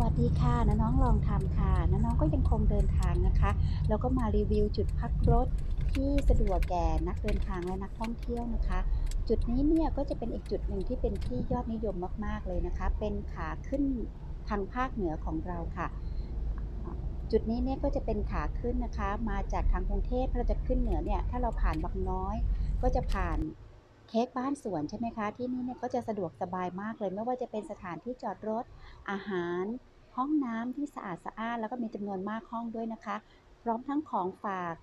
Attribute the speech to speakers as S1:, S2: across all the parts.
S1: วัสดีค่ะน้าน้องลองทำค่ะน้าน้องก็ยังคงเดินทางนะคะ แล้วก็มารีวิวจุดพักรถที่สะดวกแก่นักเดินทางและนักท่องเที่ยวนะคะ จุดนี้เนี่ยก็จะเป็นอีกจุดหนึ่งที่เป็นที่ยอดนิยมมาก ๆเลยนะคะ เป็นขาขึ้นทางภาคเหนือของเราค่ะ จุดนี้เนี่ยก็จะเป็นขาขึ้นนะคะ มาจากทางกรุงเทพเราจะขึ้นเหนือเนี่ยถ้าเราผ่านบางน้อย ก็จะผ่าน เค้กบ้านสวนใช่ไหมคะ ที่นี่เนี่ยก็จะสะดวกสบายมากเลย ไม่ว่าจะเป็นสถานที่จอดรถ อาหาร ห้องน้ำที่สะอาดสะอ้านแล้วก็มีจำนวนมากห้องด้วยนะคะ พร้อมทั้งของฝาก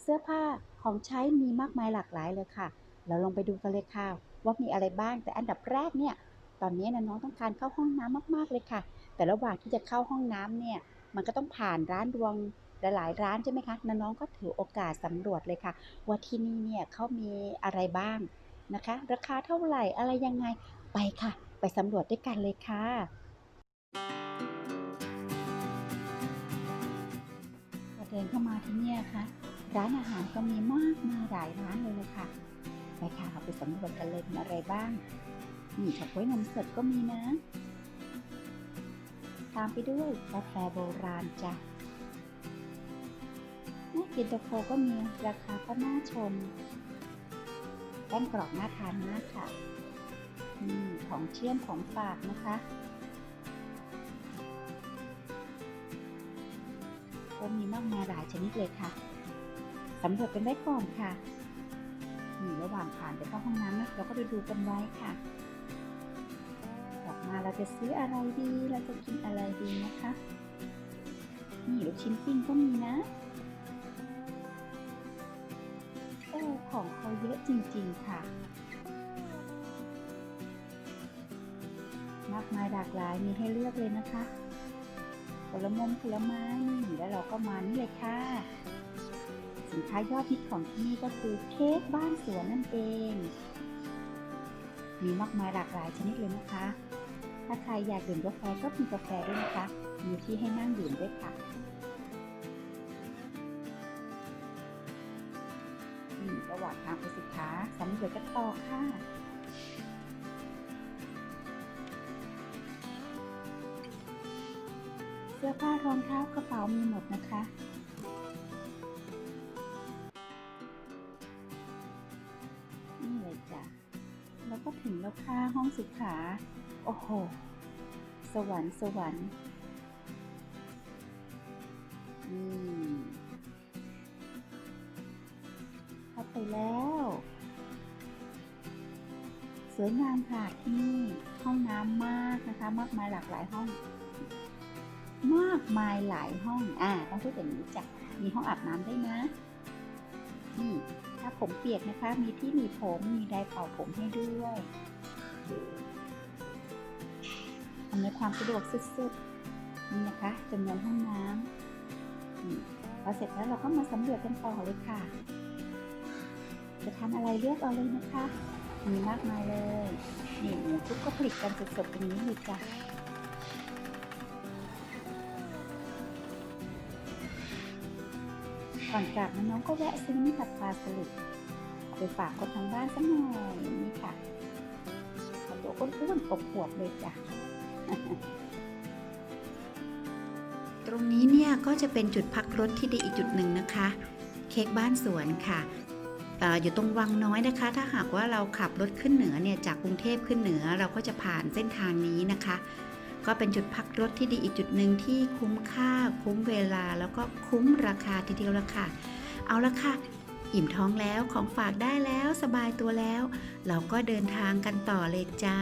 S1: เสื้อผ้าของใช้มีมากมายหลากหลายเลยค่ะ เราลงไปดูกันเลยค่ะ ว่ามีอะไรบ้างแต่อันดับแรกเนี่ยตอนนี้นะน้องต้องการเข้าห้องน้ำมาก ๆเลยค่ะ แต่ระหว่างที่จะเข้าห้องน้ำเนี่ยมันก็ต้องผ่านร้านรวงหลายร้านใช่ไหมคะน้องก็ถือโอกาสสำรวจเลยค่ะ ว่าที่นี่เนี่ยเขามีอะไรบ้าง นะคะ ราคาเท่าไหร่อะไรยังไงไปค่ะ ไปสำรวจด้วยกันเลยค่ะ เดินเข้ามาที่นี่ค่ะ ร้านอาหารก็มีมากมายหลายร้านเลยเลยค่ะไปค่ะไปสำรวจกันเลยมีอะไรบ้างนี่เฉาก๊วยนมสดก็มีนะ ตามไปด้วยกาแฟโบราณจ้ะแม่กินโตโฟก็มีราคาก็น่าชม แป้งกรอบน่าทานมากค่ะอของเชื่อมของฝากนะคะก็มีมากมายหลายชนิดเลยค่ะสำรวจกันไว้ก่อนค่ะนี่ระหว่างผ่านไปเข้าห้องน้ำนะเราก็ไปดูกันไว้ค่ะกลับมาเราจะซื้ออะไรดี เราจะกินอะไรดีนะคะ นี่ลูกชิ้นปิ้งก็มีนะ ของเขาเยอะจริงๆค่ะ มากมายหลากหลายมีให้เลือกเลยนะคะ ผลมงผลไม้นี่แล้วเราก็มานี่เลยค่ะ สินค้ายอดฮิตของที่นี่ก็คือเค้กบ้านสวนนั่นเอง มีมากมายหลากหลายชนิดเลยนะคะ ถ้าใครอยากดื่มกาแฟก็มีกาแฟด้วยนะคะ มีที่ให้นั่งดื่มด้วยค่ะ นี่ระหว่างทางไปสิคะสำรวจกันต่อค่ะเสื้อผ้ารองเท้ากระเป๋ามีหมดนะคะ นี่เลยจ้ะ แล้วก็ถึงแล้วค่ะห้องสุขา โอ้โห สวรรค์สวรรค์ อืม แล้ว สวยงามค่ะที่นี่ห้องน้ำมากนะคะ มากมายหลากหลายห้อง มากมายหลายห้องอ่าต้องพูดอย่างนี้จ้ะมีห้องอาบน้ำได้นะนี่ถ้าผมเปียกนะคะ มีที่หนีบผมมีไดร์เป่าผมให้ด้วยอำนวยความสะดวกสุดๆนี่นะคะจำนวนห้องน้ำพอเสร็จแล้วเราก็มาสำรวจกันต่อเลยค่ะ จะทานอะไรเลือกเอาเลยนะคะ มีมากมายเลย นี่หมูทุกก็ผลิตกันสดๆตรงนี้เลยจ้ะก่อนกลับน้องก็แวะซื้อนี่ผัดปลาสลิดไปฝากคนทางบ้านสักหน่อยนี่ค่ะเอาตัวอ้วนๆอบอวบๆเลยจ้ะตรงนี้เนี่ยก็จะเป็นจุดพักรถที่ดีอีกจุดหนึ่งนะคะ เค้กบ้านสวนค่ะ อยู่ตรงวังน้อยนะคะ ถ้าหากว่าเราขับรถขึ้นเหนือเนี่ยจากกรุงเทพขึ้นเหนือเราก็จะผ่านเส้นทางนี้นะคะ ก็เป็นจุดพักรถที่ดีอีกจุดหนึ่งที่คุ้มค่า คุ้มเวลาแล้วก็คุ้มราคาทีเดียวละค่ะ เอาละค่ะ อิ่มท้องแล้วของฝากได้แล้วสบายตัวแล้ว เราก็เดินทางกันต่อเลยจ้า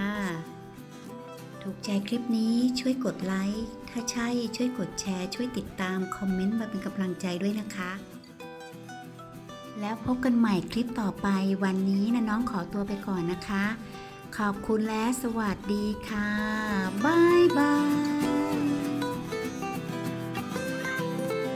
S1: ถูกใจคลิปนี้ช่วยกดไลค์ถ้าใช่ช่วยกดแชร์ ช่วยติดตามคอมเมนต์มาเป็นกำลังใจด้วยนะคะ แล้วพบกันใหม่คลิปต่อไปวันนี้นะน้องขอตัวไปก่อนนะคะ ขอบคุณและสวัสดีค่ะ บ๊ายบาย